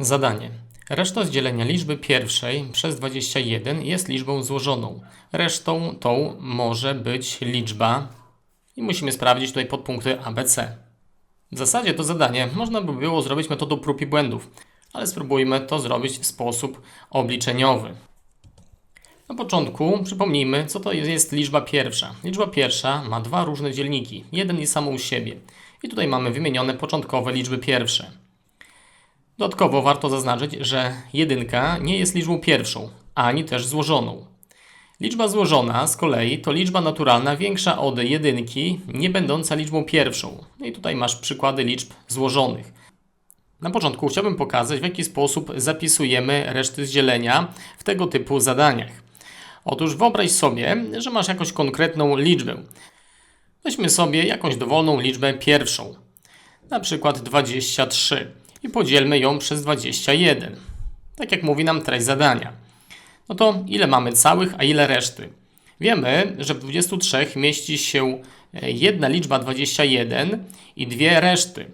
Zadanie. Reszta z dzielenia liczby pierwszej przez 21 jest liczbą złożoną. Resztą tą może być liczba i musimy sprawdzić tutaj podpunkty ABC. W zasadzie to zadanie można by było zrobić metodą prób i błędów, ale spróbujmy to zrobić w sposób obliczeniowy. Na początku przypomnijmy, co to jest, liczba pierwsza. Liczba pierwsza ma dwa różne dzielniki, jeden i samą siebie. I tutaj mamy wymienione początkowe liczby pierwsze. Dodatkowo warto zaznaczyć, że jedynka nie jest liczbą pierwszą, ani też złożoną. Liczba złożona z kolei to liczba naturalna większa od jedynki, nie będąca liczbą pierwszą. No i tutaj masz przykłady liczb złożonych. Na początku chciałbym pokazać, w jaki sposób zapisujemy reszty z dzielenia w tego typu zadaniach. Otóż wyobraź sobie, że masz jakąś konkretną liczbę. Weźmy sobie jakąś dowolną liczbę pierwszą, na przykład 23 i podzielmy ją przez 21. Tak jak mówi nam treść zadania. No to ile mamy całych, a ile reszty? Wiemy, że w 23 mieści się e, jedna liczba 21 i dwie reszty.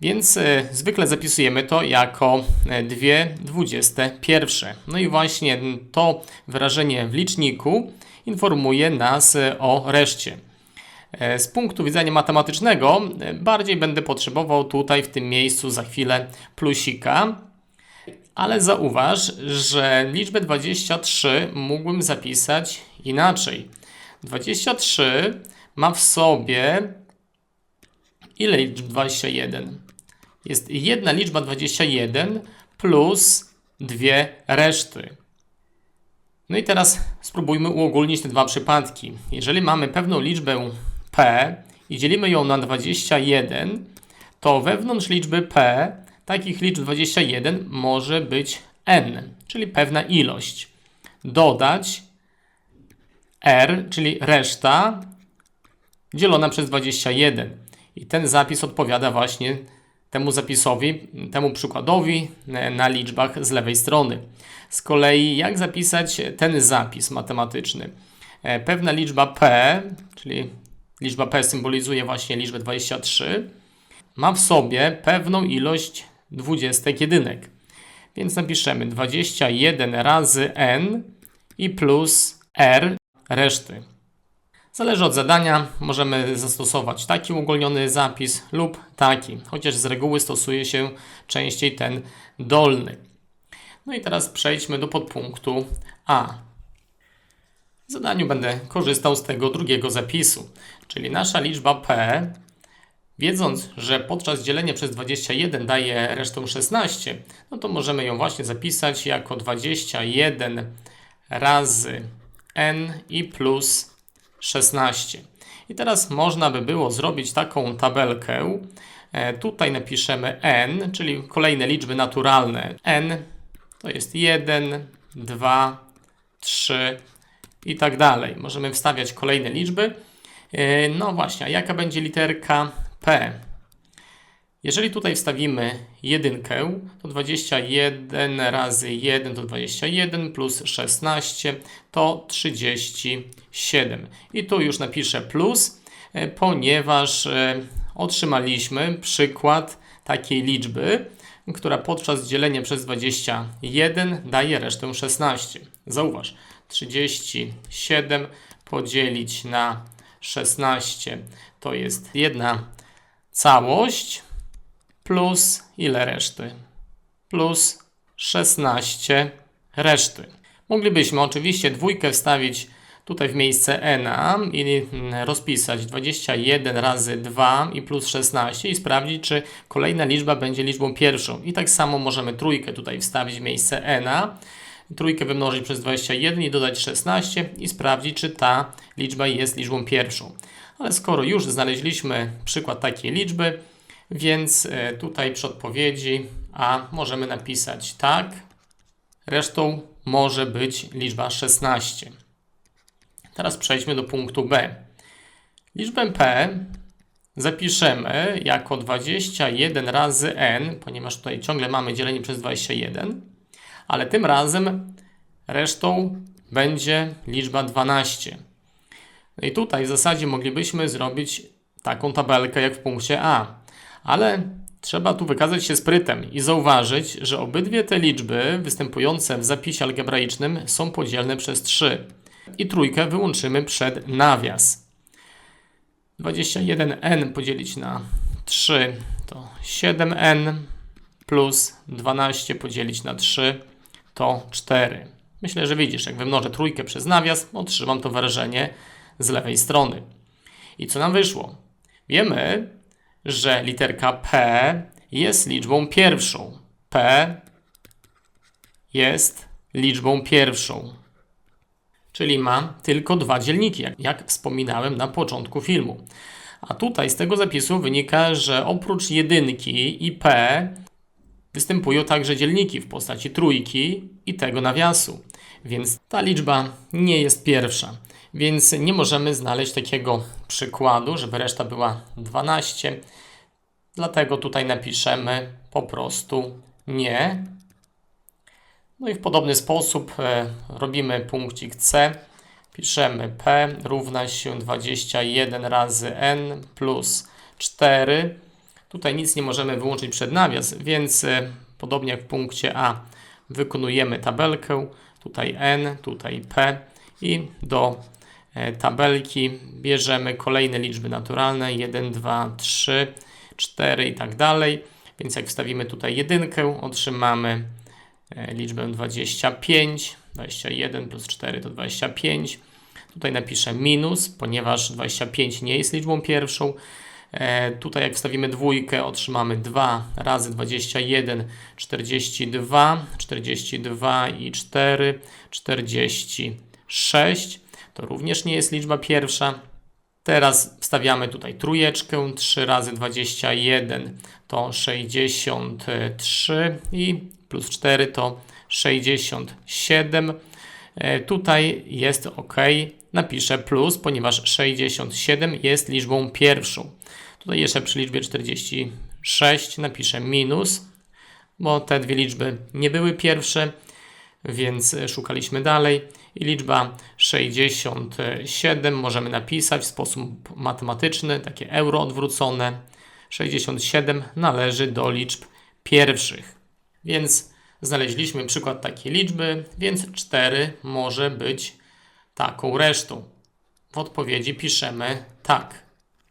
Więc e, zwykle zapisujemy to jako e, dwie dwudzieste pierwsze. No i właśnie to wyrażenie w liczniku informuje nas o reszcie. E, Z punktu widzenia matematycznego e, bardziej będę potrzebował tutaj w tym miejscu za chwilę plusika, ale zauważ, że liczbę 23 mógłbym zapisać inaczej. 23 ma w sobie ile liczb 21? Jest jedna liczba 21 plus dwie reszty. No i teraz spróbujmy uogólnić te dwa przypadki. Jeżeli mamy pewną liczbę p i dzielimy ją na 21, to wewnątrz liczby p takich liczb 21 może być n, czyli pewna ilość. Dodać r, czyli reszta, dzielona przez 21. I ten zapis odpowiada właśnie temu zapisowi, temu przykładowi na liczbach z lewej strony. Z kolei, jak zapisać ten zapis matematyczny? E, Pewna liczba p, czyli liczba p symbolizuje właśnie liczbę 23, ma w sobie pewną ilość dwudziestek jedynek. Więc napiszemy 21 razy n i plus r reszty. Zależy od zadania, możemy zastosować taki uogólniony zapis lub taki, chociaż z reguły stosuje się częściej ten dolny. No i teraz przejdźmy do podpunktu A. W zadaniu będę korzystał z tego drugiego zapisu, czyli nasza liczba p, wiedząc, że podczas dzielenia przez 21 daje resztę 16, no to możemy ją właśnie zapisać jako 21 razy n i plus 16. I teraz można by było zrobić taką tabelkę. E, Tutaj napiszemy n, czyli kolejne liczby naturalne. n to jest 1, 2, 3 i tak dalej. Możemy wstawiać kolejne liczby. E, No właśnie, a jaka będzie literka P? Jeżeli tutaj wstawimy jedynkę, to 21 razy 1 to 21 plus 16 to 37. I tu już napiszę plus, e, ponieważ e, otrzymaliśmy przykład takiej liczby, która podczas dzielenia przez 21 daje resztę 16. Zauważ, 37 podzielić na 16 to jest jedna całość plus ile reszty? Plus 16 reszty. Moglibyśmy oczywiście dwójkę wstawić tutaj w miejsce n i rozpisać 21 razy 2 i plus 16 i sprawdzić, czy kolejna liczba będzie liczbą pierwszą. I tak samo możemy trójkę tutaj wstawić w miejsce n, trójkę wymnożyć przez 21 i dodać 16 i sprawdzić, czy ta liczba jest liczbą pierwszą. Ale skoro już znaleźliśmy przykład takiej liczby, więc e, tutaj przy odpowiedzi A możemy napisać tak. Resztą może być liczba 16. Teraz przejdźmy do punktu B. Liczbę P zapiszemy jako 21 razy n, ponieważ tutaj ciągle mamy dzielenie przez 21, ale tym razem resztą będzie liczba 12. No i tutaj w zasadzie moglibyśmy zrobić taką tabelkę jak w punkcie A. Ale trzeba tu wykazać się sprytem i zauważyć, że obydwie te liczby występujące w zapisie algebraicznym są podzielne przez 3. I trójkę wyłączymy przed nawias. 21n podzielić na 3 to 7n plus 12 podzielić na 3 to 4. Myślę, że widzisz, jak wymnożę trójkę przez nawias, otrzymam to wyrażenie z lewej strony. I co nam wyszło? Wiemy, że literka P jest liczbą pierwszą. P jest liczbą pierwszą. Czyli ma tylko dwa dzielniki, jak, jak wspominałem na początku filmu. A tutaj z tego zapisu wynika, że oprócz jedynki i P występują także dzielniki w postaci trójki i tego nawiasu. Więc ta liczba nie jest pierwsza. Więc nie możemy znaleźć takiego przykładu, żeby reszta była 12. Dlatego tutaj napiszemy po prostu nie. No i w podobny sposób e, robimy punkcik C. Piszemy P równa się 21 razy n plus 4. Tutaj nic nie możemy wyłączyć przed nawias, więc e, podobnie jak w punkcie A wykonujemy tabelkę. Tutaj n, tutaj p i do e, tabelki bierzemy kolejne liczby naturalne 1, 2, 3, 4 i tak dalej. Więc jak wstawimy tutaj jedynkę, otrzymamy e, liczbę 25. 21 plus 4 to 25. Tutaj napiszę minus, ponieważ 25 nie jest liczbą pierwszą. E, tutaj jak wstawimy dwójkę, otrzymamy 2 razy 21, 42, 42 i 4, 46. To również nie jest liczba pierwsza. Teraz wstawiamy tutaj trójeczkę, 3 razy 21 to 63 i plus 4 to 67. E, tutaj jest ok, napiszę plus, ponieważ 67 jest liczbą pierwszą. Tutaj jeszcze przy liczbie 46 napiszę minus, bo te dwie liczby nie były pierwsze, więc szukaliśmy dalej. I liczba 67 możemy napisać w sposób matematyczny, takie euro odwrócone. 67 należy do liczb pierwszych. Więc znaleźliśmy przykład takiej liczby, więc 4 może być taką resztą. W odpowiedzi piszemy tak.